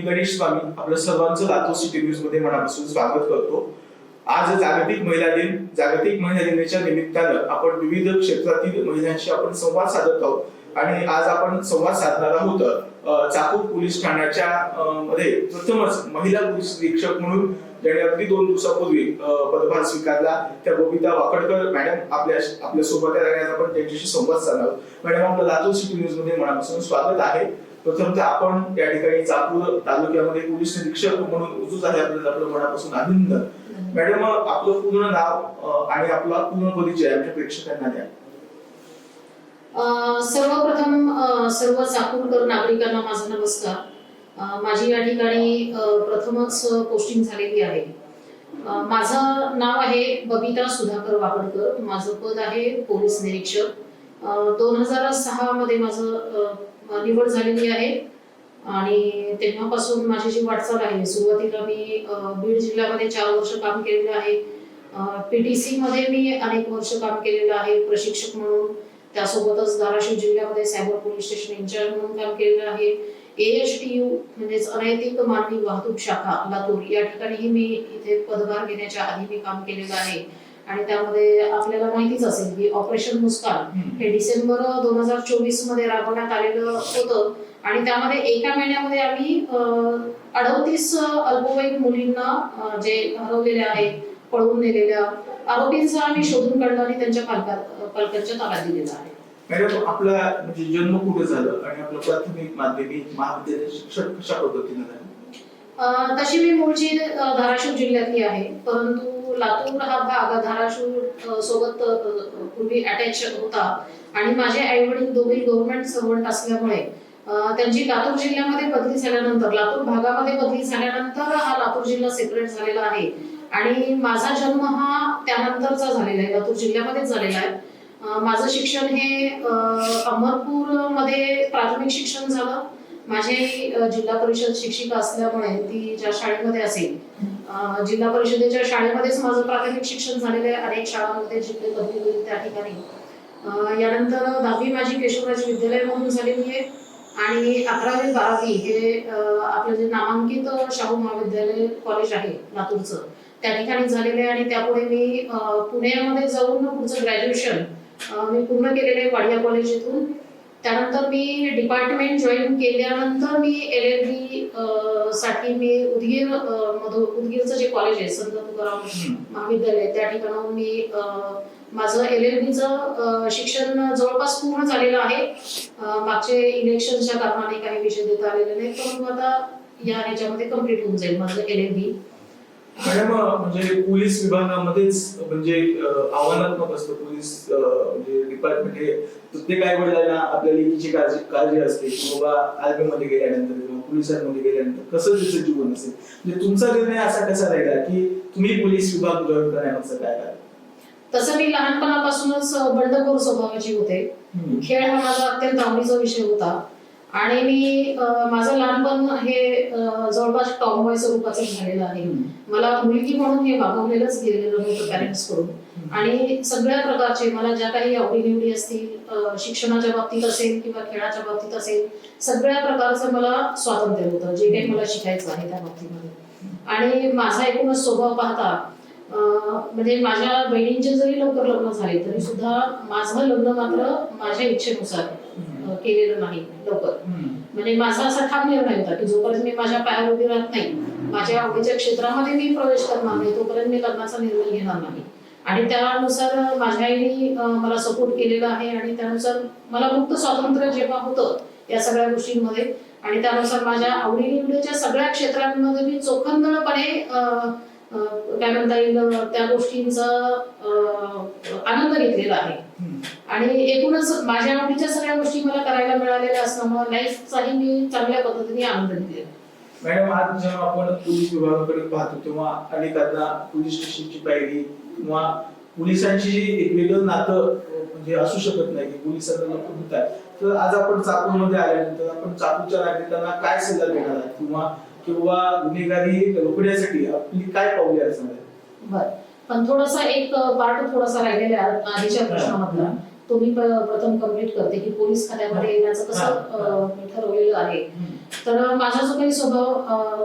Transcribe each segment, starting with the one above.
मी गणेश स्वामी आपलं सर्वांचं लातूर सिटी न्यूजमध्ये मनापासून स्वागत करतो. आज जागतिक महिला दिन जागतिक महिला दिनाच्या निमित्तानं आपण विविध क्षेत्रातील महिलांशी आपण संवाद साधत आहोत. आणि आज आपण संवाद साधणार आहोत चाकूर पोलीस ठाण्याच्या मध्ये प्रथमच महिला पोलीस निरीक्षक म्हणून ज्याने अगदी दोन दिवसापूर्वी पदभार स्वीकारला त्या बबिता वाकडकर. मॅडम आपल्या आपल्यासोबत आपण त्यांच्याशी संवाद साधणार मॅडम आपलं लातूर सिटी न्यूजमध्ये मनापासून स्वागत आहे. प्रथमतः आपण या ठिकाणी चाकूर तालुक्यामध्ये पोलीस निरीक्षक म्हणून रुजू झाल्याबद्दल आपलं मनापासून अभिनंदन. मॅडम आपलं पूर्ण नाव आणि आपला पूर्ण परिचय आमच्या प्रेक्षकांना द्या. अ, सर्वप्रथम सर्व चाकूरकर नागरिकांना माझा नमस्कार. माझी या ठिकाणी प्रथमच पोस्टिंग झालेली आहे. माझं नाव आहे बबिता सुधाकर वाकडकर. माझं पद आहे पोलीस निरीक्षक. दोन हजार सहा मध्ये माझं निवड झालेली आहे. आणि तेव्हापासून माझी जी वाटचाल आहे सुरुवातीला मी बीड जिल्ह्यामध्ये चार वर्ष काम केलेलं आहे. पीटीसी मध्ये मी अनेक वर्ष काम केलेलं आहे प्रशिक्षक म्हणून. त्यासोबतच धाराशिव जिल्ह्यामध्ये सायबर पोलीस स्टेशन इन्चार्ज म्हणून काम केलेलं आहे. एएचटीयू म्हणजेच अनैतिक मानवी वाहतूक शाखा लातूर. या ठिकाणीही मी इथे पदभार घेण्याच्या आधी मी काम केलेलं आहे. आणि त्यामध्ये आपल्याला माहितीच असेल की ऑपरेशन मुस्कान हे डिसेंबर दोन हजार चोवीसमध्ये राबवण्यात आलेलं होतं. आणि त्यामध्ये एका महिन्यामध्ये आम्ही अडतीस अल्पवयीन मुलींना जे हरवलेल्या आहेत पळवून नेलेल्या आरोपींचा आम्ही शोधून काढलं आणि त्यांच्या पालका पालकांच्या ताब्यात दिलेला आहे. मॅडम आपला म्हणजे जन्म कुठे झालं आणि आपलं प्राथमिक माध्यमिक महाविद्यालय शिक्षण कशा पद्धतीने झालं? तशी मी मूळची धाराशिव जिल्ह्यातली आहे. परंतु लातूर हा भाग धाराशिव सोबत पूर्वी अटॅच होता. आणि माझे आई वडील दोघे गव्हर्नमेंट सर्वंट असल्यामुळे त्यांची लातूर जिल्ह्यामध्ये बदली झाल्यानंतर लातूर भागामध्ये बदली झाल्यानंतर हा लातूर जिल्हा सेपरेट झालेला आहे. आणि माझा जन्म हा त्यानंतरचा झालेला आहे लातूर जिल्ह्यामध्येच झालेला आहे. माझं शिक्षण हे अमरपूरमध्ये प्राथमिक शिक्षण झालं. माझी जिल्हा परिषद शिक्षिका असल्यामुळे ती ज्या शाळेमध्ये असेल जिल्हा परिषदेच्या शाळेमध्येच माझं प्राथमिक शिक्षण झालेलं आहे. अनेक शाळांमध्ये जिथे बदली होईल त्या ठिकाणी. यानंतर दहावी माझी केशवराज विद्यालयामधून झालेली आहे आणि अकरावी बारावी हे आपलं जे नामांकित शाहू महाविद्यालय कॉलेज आहे लातूरचं. त्या ठिकाणी झालेलं आहे आणि त्यापुढे मी पुण्यामध्ये जाऊन पुढचं ग्रॅज्युएशन मी पूर्ण केलेलं आहे वाडिया कॉलेज इथून. त्यानंतर मी डिपार्टमेंट जॉईन केल्यानंतर मी एल एल बी साठी मी उदगीर मधून उदगीरचं जे कॉलेज आहे संत तुकाराम महाविद्यालय त्या ठिकाणाहून मी माझं एल एल बीचं शिक्षण जवळपास पूर्ण झालेलं आहे. मागचे इलेक्शनच्या कारणाने काही विषय देता आलेले नाही परंतु आता या ह्याच्यामध्ये कंप्लीट होऊन जाईल माझं एल एल बी मॅडम म्हणजे पोलीस विभागामध्येच म्हणजे आव्हानात्मक असतं पोलीस म्हणजे डिपार्टमेंट हे प्रत्येक आई वडिलांना आपल्या लेखीची काळजी काळजी असते की बाबा आर्मी मध्ये गेल्यानंतर किंवा पोलिसांमध्ये गेल्यानंतर कसं त्याचं जीवन असेल? म्हणजे तुमचा निर्णय असा कसा राहिला की तुम्ही पोलीस विभाग जॉईन करण्यामागचं काय कारण? तसं मी लहानपणापासूनच बंडखोर स्वभावाची होते. खेळ हा माझा अत्यंत आवडीचा विषय होता. आणि मी माझं लहानपण हे जवळपास टॉमबॉय स्वरूपाचं झालेलं आहे. मला मुलगी म्हणून हे वागवलेलंच गेलेलं होतं पॅरेंट्सकडून. आणि सगळ्या प्रकारचे मला ज्या काही आवडीनिवडी असतील शिक्षणाच्या बाबतीत असेल किंवा खेळाच्या बाबतीत असेल सगळ्या प्रकारचं मला स्वातंत्र्य होतं जे काही मला शिकायचं आहे त्या बाबतीमध्ये. आणि माझा एकूणच स्वभाव पाहता म्हणजे माझ्या बहिणींचे जरी लवकर लग्न झाले तरी सुद्धा माझं लग्न मात्र माझ्या इच्छेनुसार केलेलं नाही लवकर. म्हणजे माझा असा ठाम निर्णय होता की जोपर्यंत मी माझ्या पायावर उभी राहत नाही माझ्या आवडीच्या क्षेत्रामध्ये मी प्रवेश करणार नाही तोपर्यंत मी लग्नाचा निर्णय घेणार नाही. आणि त्यानुसार माझ्या आईने मला सपोर्ट केलेला आहे आणि त्यानुसार मला मुक्त स्वातंत्र्य जेव्हा होतं या सगळ्या गोष्टींमध्ये. आणि त्यानुसार माझ्या आवडीनिवडीच्या सगळ्या क्षेत्रांमध्ये मी चोखंदळपणे काय म्हणता येईल त्या गोष्टींचा आनंद घेतलेला आहे. आणि एकूणच माझ्या आवडीच्या सगळ्या गोष्टी मला करायला मिळालेल्या असल्यामुळे लाईफचाही मी चांगल्या पद्धतीने आनंद घेतलेला मॅडम आज जेव्हा आपण पोलीस विभागाकडे पाहतो तेव्हा अनेकांना पोलीस स्टेशनची पायरी किंवा पोलिसांची जी एक वेगळं नातं म्हणजे असू शकत नाही की पोलिसांना लोक होतात तर आज आपण चाकूरमध्ये आल्यानंतर आपण चाकूरच्या नागरिकांना काय सल्ला देणार आहात? किंवा किंवा गुन्हेगारी रोखण्यासाठी आपली काय पावले असणार? बर. पण थोडासा एक पार्ट थोडासा राहिलेला आधीच्या प्रश्नामधला. तो मी प- प्रथम कंप्लीट करते की पोलीस खात्यामध्ये येण्याचं कसं ठरवलेलं आहे. तर माझा जो काही स्वभाव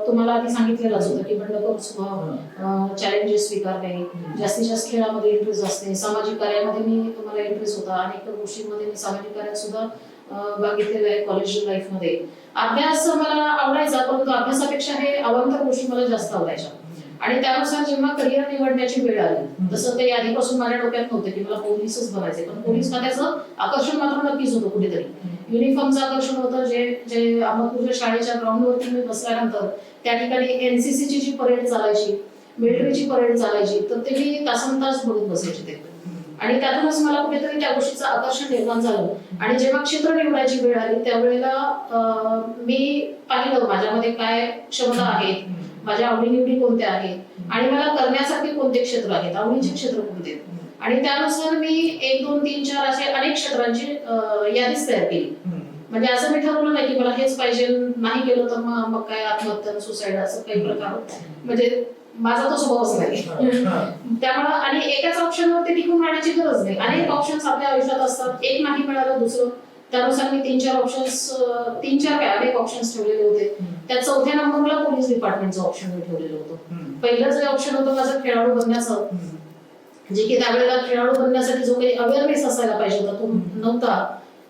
तुम्हाला आधी सांगितलेलाच होता की बंडखोर स्वभाव चॅलेंजेस स्वीकारणे जास्तीत जास्त खेळामध्ये इंटरेस्ट असणे सामाजिक कार्यामध्ये मी तुम्हाला इंटरेस्ट होता. अनेक गोष्टींमध्ये मी सामाजिक कार्यात सुद्धा बघितलेलं आहे कॉलेज लाईफमध्ये अभ्यास मला आवडायचा परंतु अभ्यासापेक्षा हे अवांतर गोष्टी मला जास्त आवडायच्या. आणि त्यानुसार जेव्हा करिअर निवडण्याची वेळ आली तसं ते आधीपासून माझ्या डोक्यात नव्हतं की मला पोलीसच बनायचे पण पोलीस खात्याचं आकर्षण मात्र नक्कीच होतं कुठेतरी. युनिफॉर्मचं आकर्षण होतं जे जे अहमदपूरच्या शाळेच्या ग्राउंडवरती मी बसल्यानंतर त्या ठिकाणी एनसीसीची जी परेड चालायची मिलिटरीची परेड चालायची तर ते मी तासन तास बघत बसायचे ते आणि त्यातूनच मला कुठेतरी त्या गोष्टीचं आकर्षण निर्माण झालं. आणि जेव्हा क्षेत्र निवडायची वेळ आली त्यावेळेला मी पाहिलं माझ्यामध्ये काय क्षमता आहेत माझ्या आवडीनिवडी कोणत्या आहेत आणि मला करण्यासारखे कोणते क्षेत्र आहेत आवडीचे क्षेत्र कोणते आणि त्यानुसार मी एक दोन तीन चार असे अनेक क्षेत्रांची यादीच तयार केली. म्हणजे असं मी ठरवलं नाही की मला हेच पाहिजे नाही केलं तर मग मग काय आत्महत्या सुसाईड असं काही प्रकार. म्हणजे माझा तो स्वभावच नाही. त्यामुळं आणि एकाच ऑप्शनवरती टिकून राहण्याची गरज नाही. अनेक ऑप्शन्स आपल्या आयुष्यात असतात. एक नाही मिळालं दुसरं. त्यानुसार मी तीन चार ऑप्शन्स तीन चार काय अनेक ऑप्शन्स ठेवलेले होते. त्या चौथ्या नंबरला पोलीस डिपार्टमेंटचं ऑप्शन मी ठेवलेलं होतं. पहिलं जे ऑप्शन होतं माझं खेळाडू बनण्याचं जे की त्यावेळेला खेळाडू बनण्यासाठी जो काही अवेअरनेस असायला पाहिजे होता तो नव्हता.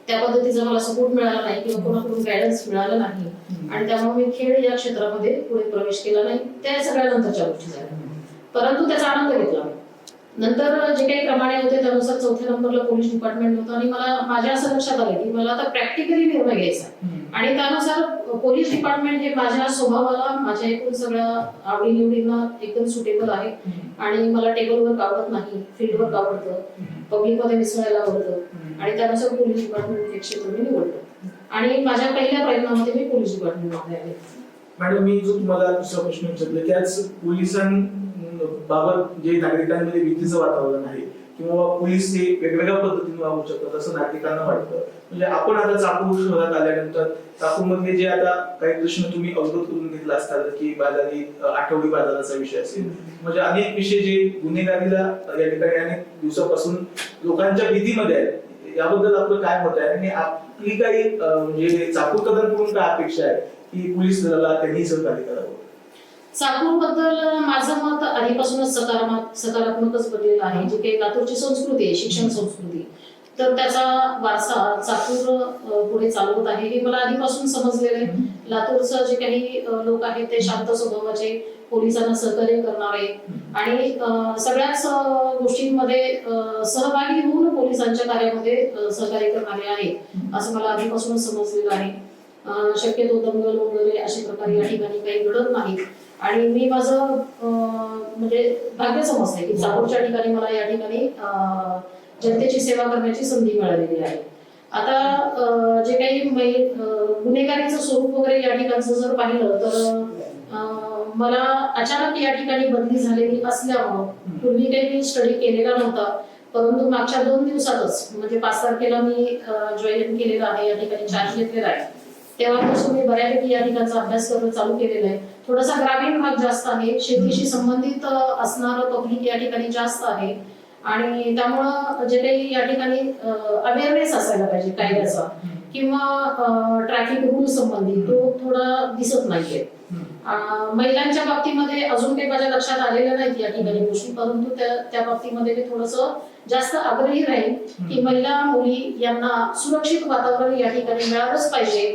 त्या पद्धतीचा मला सपोर्ट मिळाला नाही किंवा कोणाकडून गायडन्स मिळालं नाही. आणि त्यामुळे मी खेळ या क्षेत्रामध्ये पुढे प्रवेश केला नाही. त्या सगळ्या नंतरच्या गोष्टी झाल्या. परंतु त्याचा आनंद घेतला नंतर जे काही प्रमाणे होते त्यानुसार चौथ्या नंबरला पोलीस डिपार्टमेंट होतं आणि मला माझ्या असं लक्षात आलं की मला आता प्रॅक्टिकली निर्णय घ्यायचा. आणि त्यानुसार पोलीस डिपार्टमेंट हे माझ्या स्वभावाला माझ्या एकूण सगळ्या आवडीनिवडींना एकदम सुटेबल आहे. आणि मला टेबल वर्क आवडत नाही फील्ड वर्क आवडतं पब्लिकमध्ये मिसळायला आवडतं. आणि त्यानुसार पोलीस डिपार्टमेंट हे क्षेत्र मी निवडलं आणि माझ्या पहिल्या प्रयत्नामध्ये मी पोलीस डिपार्टमेंटमध्ये आले मॅडम मी जो तुम्हाला दुसरा प्रश्न विचारला त्याच पोलिसांबाबत जे नागरिकांमध्ये भीतीचं वातावरण आहे किंवा पोलीस हे वेगवेगळ्या पद्धतीने वागू शकतात असं नागरिकांना वाटतं. म्हणजे आपण आता चाकूर शहरात आल्यानंतर चाकूरमधले जे आता काही प्रश्न तुम्ही अवगत करून घेतला असतात की बाजारी आठवडी बाजाराचा विषय असेल. म्हणजे अनेक विषय जे गुन्हेगारीला या ठिकाणी अनेक दिवसापासून लोकांच्या भीतीमध्ये आहेत. याबद्दल आपलं काय मत आहे? आणि आपली काही अं, म्हणजे करून काय अपेक्षा आहे? की पोलीस दलाला त्यांनी सहकार्य करावं? बद्दल माझं मत आधीपासूनच सकारात्मक सकारात्मकच बनलेलं आहे जे काही लातूरची संस्कृती आहे शिक्षण संस्कृती. तर त्याचा वारसा चाकूर पुढे चालवत आहे हे मला आधीपासून समजलेलं आहे. लातूरचं जे काही लोक आहेत ते शांत स्वभावाचे पोलिसांना सहकार्य करणारे आणि सगळ्याच गोष्टींमध्ये सहभागी होऊन पोलिसांच्या कार्यामध्ये सहकार्य करणारे आहेत असं मला आधीपासूनच समजलेलं आहे. शक्यतो दंगल वगैरे अशा प्रकारे या ठिकाणी काही घडत नाही. आणि मी माझं म्हणजे भाग्य समजते की चाकूरच्या ठिकाणी मला या ठिकाणी जनतेची सेवा करण्याची संधी मिळालेली आहे. आता जे काही गुन्हेगारीचं स्वरूप वगैरे या ठिकाणचं जर पाहिलं तर मला अचानक या ठिकाणी बदली झालेली असल्यामुळं पूर्वी काही मी स्टडी केलेला नव्हता परंतु मागच्या दोन दिवसातच म्हणजे पाच तारखेला मी जॉईन केलेलं आहे या ठिकाणी चार्ज घेतलेला आहे. तेव्हापासून मी बऱ्यापैकी या ठिकाणचा अभ्यास करणं चालू केलेला आहे. थोडासा ग्रामीण भाग जास्त आहे. शेतीशी संबंधित असणारं पब्लिक या ठिकाणी जास्त आहे. आणि त्यामुळं जे काही या ठिकाणी अवेअरनेस असायला पाहिजे कायद्याचा. किंवा ट्रॅफिक रूल संबंधी तो थोडा दिसत नाहीये. महिलांच्या बाबतीमध्ये अजून काही माझ्या लक्षात आलेल्या नाहीत या ठिकाणी गोष्टी परंतु त्या त्या बाबतीमध्ये मी थोडस जास्त आग्रही राहील की महिला मुली यांना सुरक्षित वातावरण या ठिकाणी मिळालंच पाहिजे.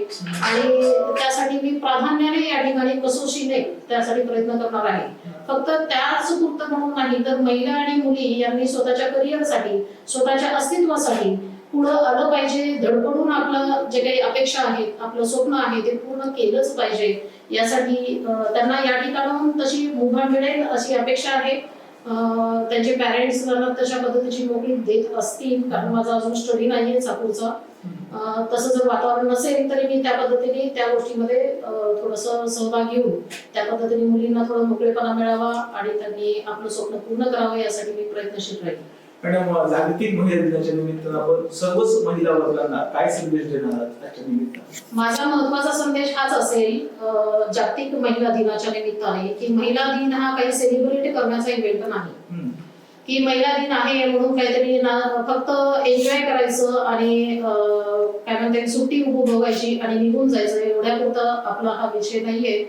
आणि त्यासाठी मी प्राधान्याने या ठिकाणी कसोशीने त्यासाठी प्रयत्न करणार आहे. फक्त त्याच पुरतं म्हणून नाही तर महिला आणि मुली यांनी स्वतःच्या करिअरसाठी स्वतःच्या अस्तित्वासाठी पुढं आलं पाहिजे धडपडून आपलं जे काही अपेक्षा आहेत आपलं स्वप्न आहे ते पूर्ण केलंच पाहिजे. यासाठी त्यांना या ठिकाणाहून तशी मुभा मिळेल अशी अपेक्षा आहे. त्यांचे पॅरेंट्स तशा पद्धतीची नोकरी देत असतील कारण माझा अजून स्टडी नाहीये चाकूरचा तसं जर वातावरण नसेल तरी मी त्या पद्धतीने त्या गोष्टीमध्ये थोडस सहभाग घेऊन त्या पद्धतीने मुलींना थोडा मोकळेपणा मिळावा आणि त्यांनी आपलं स्वप्न पूर्ण करावं यासाठी मी प्रयत्नशील राहील मॅडम जागतिक महिला दिनाच्या निमित्तानं आपण सर्वच महिला वर्गांना काय संदेश देणार आहात त्याच्या निमित्तानं? माझा महत्त्वाचा संदेश हाच असेल जागतिक महिला दिनाच्या निमित्ताने की महिला दिन हा काही सेलिब्रेट करण्याचा इव्हेंट नाही. की महिला दिन आहे म्हणून काहीतरी ना फक्त एन्जॉय करायचं आणि काय म्हणते सुट्टी उपभोगायची आणि निघून जायचं एवढ्यापुरता आपला हा विषय नाहीये.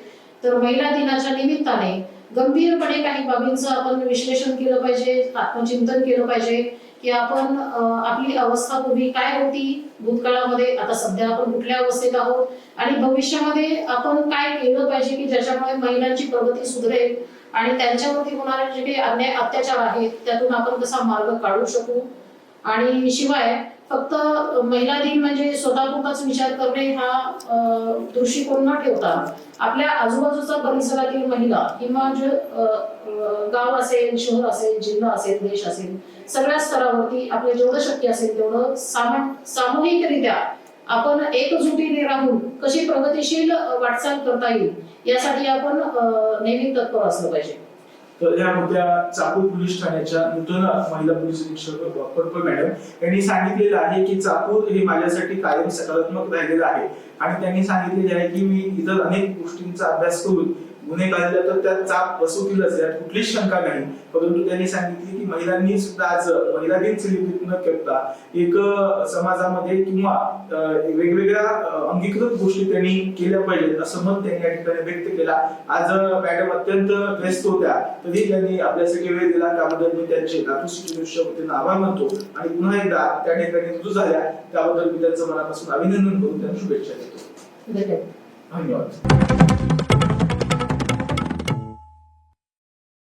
तर महिला दिनाच्या निमित्ताने गंभीरपणे काही बाबींचं आपण विश्लेषण केलं पाहिजे आत्मचिंतन केलं पाहिजे की आपण आपली अवस्था पूर्वी काय होती भूतकाळामध्ये आता सध्या आपण कुठल्या अवस्थेत आहोत आणि भविष्यामध्ये आपण काय केलं पाहिजे की ज्याच्यामुळे महिलांची प्रगती सुधरेल आणि त्यांच्यावरती होणारे जे काही अन्याय अत्याचार आहेत त्यातून आपण कसा मार्ग काढू शकू? आणि शिवाय फक्त महिला दिन म्हणजे स्वतःपुरताच विचार करणे हा अं, दृष्टिकोन न ठेवता आपल्या आजूबाजूचा परिसरातील महिला किंवा जे गाव असेल शहर असेल जिल्हा असेल देश असेल सगळ्या स्तरावरती आपलं जेवढं शक्य असेल तेवढं सामान सामूहिकरित्या आपण एकजुटीने राहून कशी प्रगतीशील वाटचाल करता येईल यासाठी आपण नेहमी तत्पर असलं पाहिजे. तर या होत्या चाकूर पोलीस ठाण्याच्या नूतन महिला पोलीस निरीक्षक पटपळ मॅडम यांनी सांगितलेलं आहे की चाकूर हे माझ्यासाठी कायम सकारात्मक राहिलेलं आहे. आणि त्यांनी सांगितलेले आहे की मी इतर अनेक गोष्टींचा अभ्यास करून गुन्हे काढले तर त्यात चाप बसवतीलच यात कुठलीच शंका नाही. परंतु त्यांनी सांगितले की महिलांनी सुद्धा आज महिला दिन सेलिब्रेट न करता एक समाजामध्ये किंवा वेगवेगळ्या अंगीकृत गोष्टी त्यांनी केल्या पाहिजेत असं मत त्यांनी या ठिकाणी व्यक्त केला. आज मॅडम अत्यंत व्यस्त होत्या. तरी त्यांनी आपल्यासाठी वेळ दिला त्याबद्दल मी त्यांचे लातूर आभार मानतो आणि पुन्हा एकदा त्या ठिकाणी रुजू झाल्या. त्याबद्दल मी त्यांचं मनापासून अभिनंदन करून त्यांना शुभेच्छा देतो. धन्यवाद.